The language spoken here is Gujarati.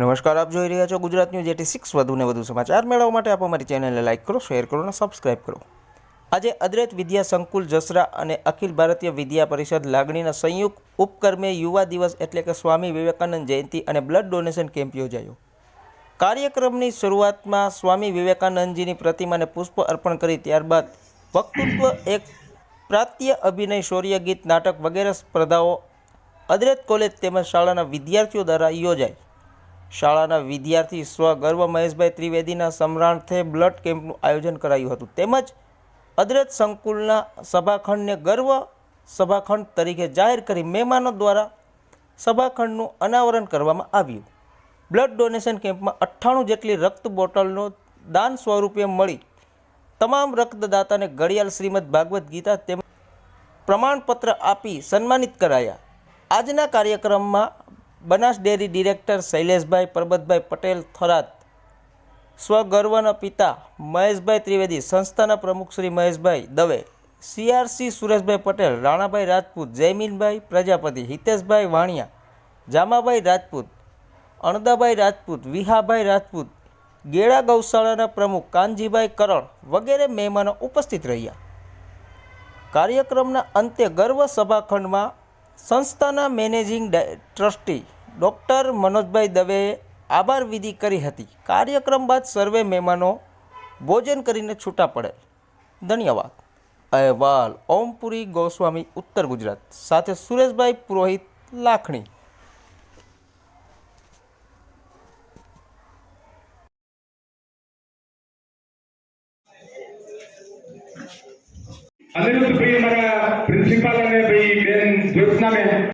નમસ્કાર, આપ જોઈ રહ્યા છો ગુજરાત ન્યૂઝ એટી સિક્સ. વધુને વધુ સમાચાર મેળવવા માટે આપ અમારી ચેનલને લાઇક કરો, શેર કરો અને સબસ્ક્રાઇબ કરો. આજે અદ્વૈત વિદ્યા સંકુલ જસરા અને અખિલ ભારતીય વિદ્યા પરિષદ લાગણીના સંયુક્ત ઉપક્રમે યુવા દિવસ એટલે કે સ્વામી વિવેકાનંદ જયંતિ અને બ્લડ ડોનેશન કેમ્પ યોજાયો. કાર્યક્રમની શરૂઆતમાં સ્વામી વિવેકાનંદજીની પ્રતિમાને પુષ્પ અર્પણ કરી, ત્યારબાદ વક્તૃત્વ એક પ્રાત્ય અભિનય શૌર્ય ગીત, નાટક વગેરે સ્પર્ધાઓ અદ્વૈત કોલેજ તેમજ શાળાના વિદ્યાર્થીઓ દ્વારા યોજાઈ. શાળાના વિદ્યાર્થી સ્વગર્વ મહેશભાઈ ત્રિવેદીના સમ્રાંથે બ્લડ કેમ્પનું આયોજન કરાયું હતું. તેમજ અદરત સંકુલના સભાખંડને ગર્વ સભાખંડ તરીકે જાહેર કરી મહેમાનો દ્વારા સભાખંડનું અનાવરણ કરવામાં આવ્યું. બ્લડ ડોનેશન કેમ્પમાં અઠ્ઠાણું જેટલી રક્ત બોટલનો દાન સ્વરૂપે મળી. તમામ રક્તદાતાને ઘડિયાળ શ્રીમદ ભાગવદ્ ગીતા તેમજ પ્રમાણપત્ર આપી સન્માનિત કરાયા. આજના કાર્યક્રમમાં બનાસ ડેરી ડિરેક્ટર શૈલેષભાઈ પરબતભાઈ પટેલ થરાદ. સ્વગર્વના પિતા મહેશભાઈ ત્રિવેદી, સંસ્થાના પ્રમુખ શ્રી મહેશભાઈ દવે સીઆરસી સુરેશભાઈ પટેલ, રાણાભાઈ રાજપૂત, જયમીનભાઈ પ્રજાપતિ, હિતેશભાઈ વાણિયા, જામાભાઈ રાજપૂત, અણદાભાઈ રાજપૂત, વિહાભાઈ રાજપૂત ગેળા ગૌશાળાના પ્રમુખ કાનજીભાઈ કરણ વગેરે મહેમાનો ઉપસ્થિત રહ્યા. કાર્યક્રમના અંતે ગર્વ સભાખંડમાં સંસ્થાના મેનેજિંગ ટ્રસ્ટી ડૉક્ટર મનોજભાઈ દવેએ આભાર વિધિ કરી હતી. કાર્યક્રમ બાદ સર્વે મહેમાનો ભોજન કરીને છૂટા પડેલ. ધન્યવાદ. અહેવાલ, ઓમપુરી ગોસ્વામી, ઉત્તર ગુજરાત. સાથે સુરેશભાઈ પુરોહિત, લાખણી. अनिरुद्ध प्रिय हमारा प्रिंसिपल है भाई बहन ज्योत्ना में